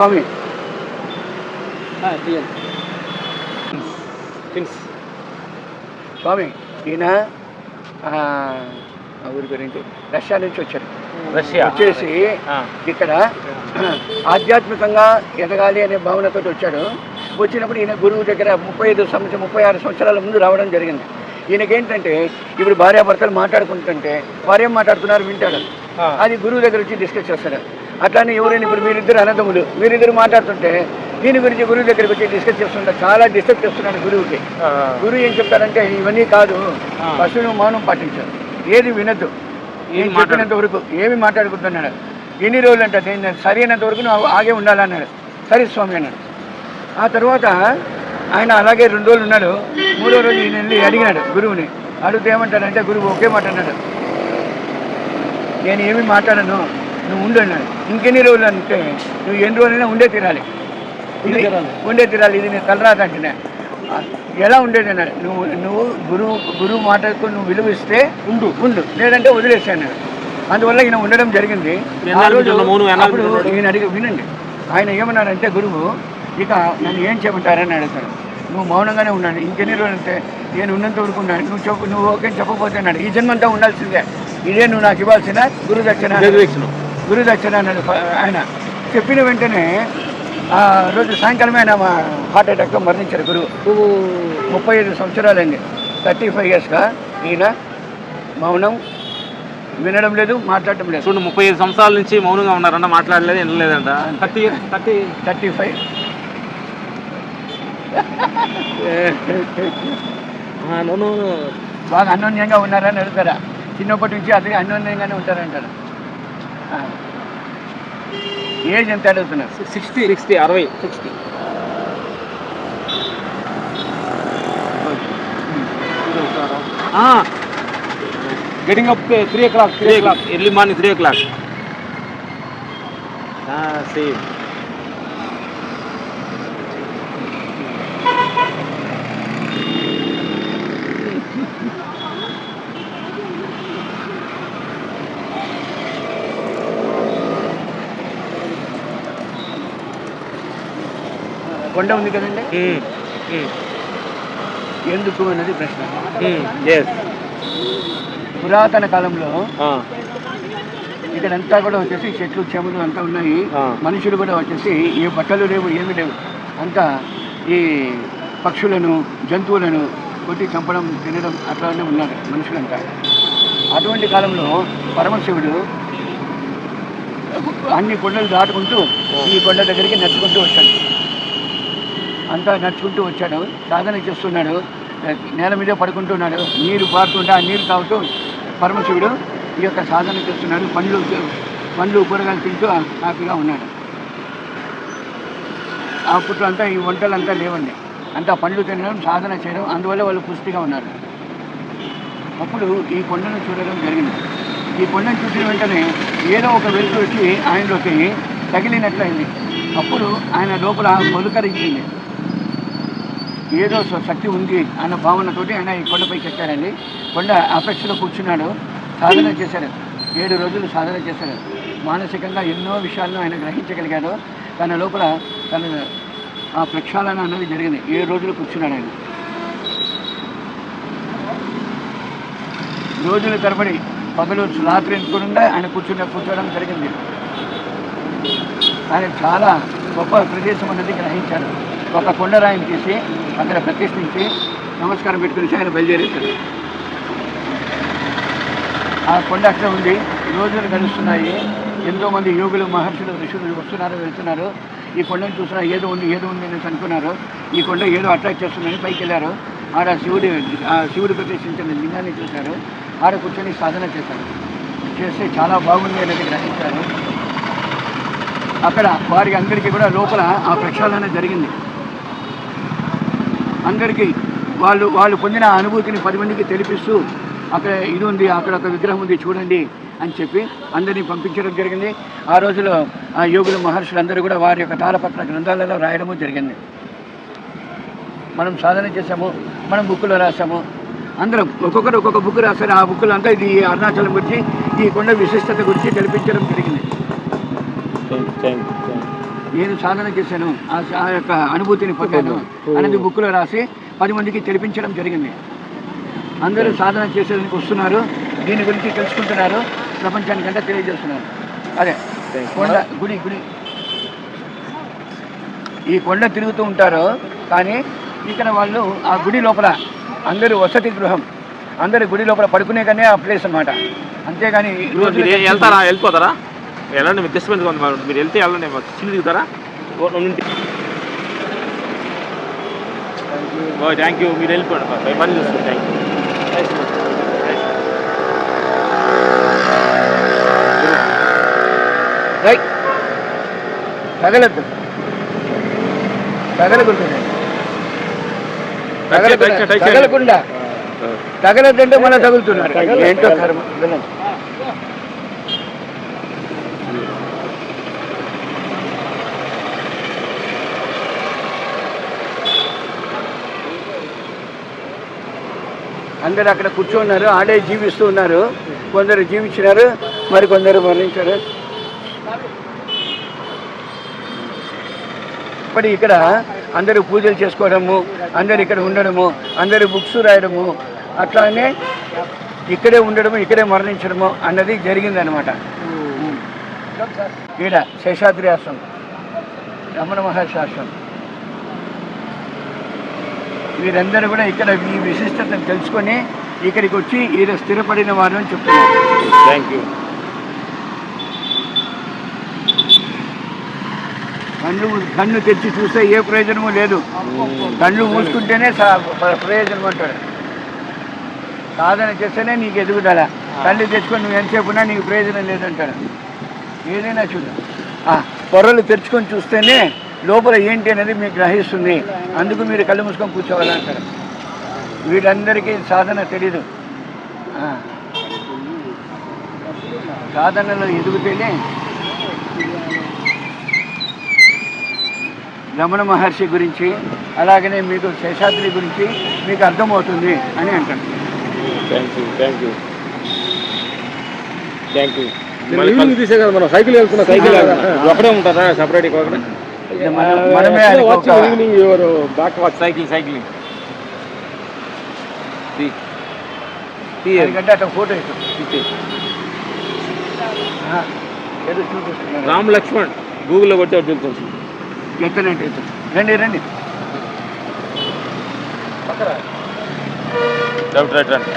స్వామి స్వామి ఈయన ఆ, ఆ ఊరి పేరేంటి? రష్యా నుంచి వచ్చారు. రష్యా. వచ్చేసి. ఇక్కడ ఆధ్యాత్మికంగా ఎదగాలి అనే భావనతో వచ్చాడు. వచ్చినప్పుడు ఈయన గురువు దగ్గర ముప్పై ఐదు సంవత్సరం ముప్పై ఆరు సంవత్సరాల ముందు రావడం జరిగింది. ఈయనకేంటంటే ఇప్పుడు భార్యాభర్తలు మాట్లాడుకుంటుంటే వారు ఏం మాట్లాడుతున్నారు వింటాడు. అది గురువు దగ్గర వచ్చి డిస్కస్ చేస్తాడు. అట్లానే ఎవరైనా ఇప్పుడు మీరిద్దరు అన్నదమ్ములు మీరిద్దరు మాట్లాడుతుంటే దీని గురించి గురువు దగ్గరికి వచ్చి డిస్కస్ చేస్తుంటే చాలా డిస్టర్బ్ చేస్తున్నాడు గురువుకి. గురువు ఏం చెప్తారంటే ఇవన్నీ కాదు నువ్వు మౌనం పాటించాడు ఏది వినద్దు. నేను చెప్పినంత వరకు ఏమి మాట్లాడుకుంటున్నాడు? ఎన్ని రోజులు అంటే నేను సరైనంత వరకు నువ్వు ఆగే ఉండాలన్నాడు సరే స్వామి అన్నాడు. ఆ తర్వాత ఆయన అలాగే రెండు రోజులు ఉన్నాడు. మూడో రోజు ఈయన వెళ్ళి అడిగినాడు గురువుని. అడిగితే ఏమంటాడంటే గురువు ఒకే మాట అన్నాడు. నేను ఏమి మాట్లాడను. నువ్వు ఉండు అన్నాడు ఇంకెన్ని రోజులు అంటే నువ్వు ఎన్ని రోజులైనా ఉండే తీరాలి. ఇది ఉండే తీరాలి. ఇది నేను తలరాత అంటున్నా ఎలా ఉండేది అన్నాడు. నువ్వు నువ్వు గురువు గురువు మాటకు నువ్వు విలువ ఇస్తే ఉండు. ఉండు. లేదంటే వదిలేసే అన్నాడు. అందువల్ల ఈయన ఉండడం జరిగింది. ఆ రోజు అప్పుడు? ఈయన అడిగి వినండి. ఆయన ఏమన్నాడంటే గురువు ఇక నన్ను ఏం చేయమంటారని అడుగుతాడు. నువ్వు మౌనంగానే ఉన్నాడు ఇంకెన్ని రోజులు అంటే నేను ఉన్నంత వరకు ఉన్నాడు నువ్వు చెప్పు నువ్వు ఓకే చెప్పకపోతే అన్నాడు. ఈ జన్మంతా ఉండాల్సిందే. ఇదే నువ్వు నాకు ఇవ్వాల్సిన గురు దక్షిణ అన్నాడు. నిర్వీక్షణం. గురు దక్షిణ అన్నాడు ఫ- ఆయన చెప్పిన వెంటనే ఆ రోజు సాయంకాలమే ఆయన మా హార్ట్ అటాక్తో మరణించారు గురువు. ముప్పై ఐదు సంవత్సరాలైంది థర్టీ ఫైవ్ ఇయర్స్గా ఈయన మౌనం వినడం లేదు మాట్లాడటం లేదు. చూడండి ముప్పై ఐదు సంవత్సరాల నుంచి మౌనంగా ఉన్నారంట మాట్లాడలేదు వినలేదంట. Thirty thirty. Thirty five. బాగా అన్యోన్యంగా ఉన్నారని అడుగుతారా? చిన్నప్పటి నుంచి అదే అన్యోన్యంగానే ఉంటారంటారు. ఏజ్ ఎంత అడుగుతున్నారు? సిక్స్టీ. సిక్స్టీ అరవై. Sixty. Getting up three o'clock three o'clock early morning three o'clock same కొండ ఉంది కదండి? ఎందుకు అన్నది ప్రశ్న. పురాతన కాలంలో ఇక్కడంతా కూడా వచ్చేసి చెట్లు చెములు అంతా ఉన్నాయి. మనుషులు కూడా వచ్చేసి ఏ బట్టలు లేవు ఏమీ లేవు. అంతా ఈ పక్షులను జంతువులను కొట్టి చంపడం తినడం అట్లానే ఉన్నారు మనుషులంతా. అటువంటి కాలంలో పరమశివుడు అన్ని కొండలు దాటుకుంటూ ఈ కొండ దగ్గరికి నడుచుకుంటూ వచ్చాడు అంతా నడుచుకుంటూ వచ్చాడు. సాధన చేస్తున్నాడు. నేల మీద పడుకుంటున్నాడు. నీరు పారుతుంటే ఆ నీరు తాగుతూ పరమశివుడు ఈ యొక్క సాధన చేస్తున్నాడు. పండ్లు పండ్లు కూరగాయలు తింటూ హ్యాపీగా ఉన్నాడు. ఆ అంతా ఈ వంటలు అంతా లేవండి. అంతా పండ్లు తినడం సాధన చేయడం అందువల్ల వాళ్ళు పుష్టిగా ఉన్నారు. అప్పుడు ఈ కొండను చూడడం జరిగింది. ఈ కొండను చూసిన వెంటనే ఏదో ఒక వెలుగు వచ్చి ఆయనలోకి తగిలినట్లయింది. అప్పుడు ఆయన లోపల మొలకరించింది ఏదో స- శక్తి ఉంది అన్న భావనతోటి ఆయన ఈ కొండపైకి ఎక్కారండి కొండ అపేక్షలో కూర్చున్నాడు. సాధన చేశారు. ఏడు రోజులు సాధన చేశారు. మానసికంగా ఎన్నో విషయాలను ఆయన గ్రహించగలిగాడు. తన లోపల తన ఆ ప్రక్షాళన అన్నది జరిగింది. ఏడు రోజులు కూర్చున్నాడు ఆయన. రోజుల తరబడి పగలు రాత్రి కూడా ఆయన కూర్చున్న కూర్చోవడం జరిగింది. ఆయన చాలా గొప్ప ప్రదేశం అన్నది గ్రహించాడు ఒక కొండరాయిని తీసి అక్కడ ప్రతిష్ఠించి నమస్కారం పెట్టుకుని ఆయన బయలుదేరేశాడు ఆ కొండ అక్కడ ఉంది. రోజులు గడుస్తున్నాయి. ఎంతోమంది యోగులు మహర్షులు ఋషులు వస్తున్నారు వెళ్తున్నారు. ఈ కొండను చూసినా ఏదో ఉంది ఏదో ఉంది అనేసి అనుకున్నారు. ఈ కొండ ఏదో అట్రాక్ట్ చేస్తుందని పైకి వెళ్ళారు. ఆడ శివుడి ఆ శివుడు ప్రతిష్ఠించిన లింగాన్ని చూశారు. ఆడ కూర్చొని సాధన చేశారు. చేస్తే చాలా బాగుంది అనేది గ్రహించారు. అక్కడ వారి అందరికీ కూడా లోపల ఆ ప్రక్షాళన జరిగింది. అందరికీ వాళ్ళు వాళ్ళు పొందిన అనుభూతిని పది మందికి తెలిపిస్తూ అక్కడ ఇది ఉంది అక్కడ ఒక విగ్రహం ఉంది చూడండి అని చెప్పి అందరినీ పంపించడం జరిగింది. ఆ రోజులో ఆ యోగులు మహర్షులు అందరూ కూడా వారి యొక్క తాళపత్ర గ్రంథాలలో రాయడము జరిగింది. మనం సాధన చేసాము మనం బుక్కులో రాసాము అందరం ఒక్కొక్కరు ఒక్కొక్క బుక్ రాశారు. ఆ బుక్కులు అంతా ఇది అరుణాచలం గురించి ఈ కొండ విశిష్టత గురించి తెలిపించడం జరిగింది. నేను సాధన చేశాను. ఆ యొక్క అనుభూతిని పొందాను. అనేది బుక్లో రాసి పది మందికి తెలిపించడం జరిగింది. అందరూ సాధన చేసేందుకు వస్తున్నారు. దీని గురించి తెలుసుకుంటున్నారు. ప్రపంచానికంటే తెలియజేస్తున్నారు. అదే కొండ గుడి గుడి. ఈ కొండ తిరుగుతూ ఉంటారు. కానీ ఇక్కడ వాళ్ళు ఆ గుడి లోపల అందరూ వసతి గృహం. అందరు గుడి లోపల పడుకునే కానీ ఆ ప్లేస్ అన్నమాట. అంతేగాని వెళ్ళిపోతారా? వెళ్ళండి మీరు డిస్టర్బెన్స్ ఉంది మరి మీరు వెళ్తే వెళ్ళండి మాకు చిల్లు దిగుతారా? థ్యాంక్ యూ మీరు వెళ్ళిపోండి మరి పని చూసుకోండి. థ్యాంక్ యూ రైట్ తగలద్దు. తగలకుండా. తగలకుండా తగలద్దంటే మళ్ళీ తగులుతున్నారు ఏంటో కర్మ. అందరు అక్కడ కూర్చున్నారు ఆడే జీవిస్తూ ఉన్నారు. కొందరు జీవించినారు మరి కొందరు మరణించారు. ఇప్పుడు ఇక్కడ అందరూ పూజలు చేసుకోవడము అందరు ఇక్కడ ఉండడము అందరూ బుక్స్ రాయడము అట్లానే ఇక్కడే ఉండడము ఇక్కడే మరణించడము అన్నది జరిగిందనమాట ఈడ శేషాద్రి ఆశ్రమం రమణ మహర్షి ఆశ్రమం. వీరందరూ కూడా ఇక్కడ ఈ విశిష్టతను తెలుసుకొని ఇక్కడికి వచ్చి ఈడ స్థిరపడిన వారు అని చెప్తున్నారు. థ్యాంక్ యూ కళ్ళు కన్ను తెచ్చి చూస్తే ఏ ప్రయోజనము లేదు. కళ్ళు మూసుకుంటేనే ప్రయోజనం అంటాడు. సాధన చేస్తేనే నీకు ఎదుగుదల. కళ్ళు తెచ్చుకొని నువ్వు ఎంతసేపు ఉన్నా నీకు ప్రయోజనం లేదంటాడు. ఏదైనా చూడు ఆ, పొరలు తెరుచుకొని చూస్తేనే లోపల ఏంటి అనేది మీకు గ్రహిస్తుంది. అందుకు మీరు కళ్ళు మూసుకొని కూర్చోవాలంటారు వీళ్ళందరికీ సాధన తెలీదు. ఆ. సాధనలో ఎదుగుతేనే రమణ మహర్షి గురించి అలాగనే మీకు శేషాద్రి గురించి మీకు అర్థమవుతుంది అని అంటాను thank you thank you thank you evening తీసే కదా మనం. సైకిల్ వెళ్తున్నా సైకిల్ ఒకడే ఉంటారా? సపరేట్ మన- మనమే ఆయనకు వచ్చి ఒక- ఈవినింగ్ ఎవరు? బ్యాక్ వాచ్ సైకిల్ సైక్లింగ్ ఎందుకంటే అట్లా ఫోటో ఇస్తుంది ఆ, ఏదో చూపిస్తున్నాను రామ్ లక్ష్మణ్ గూగుల్లో కొట్టి తెలుస్తుంది ఎత్తనంటే ఎత్తు రండి రండి. రైట్ రైట్ రండి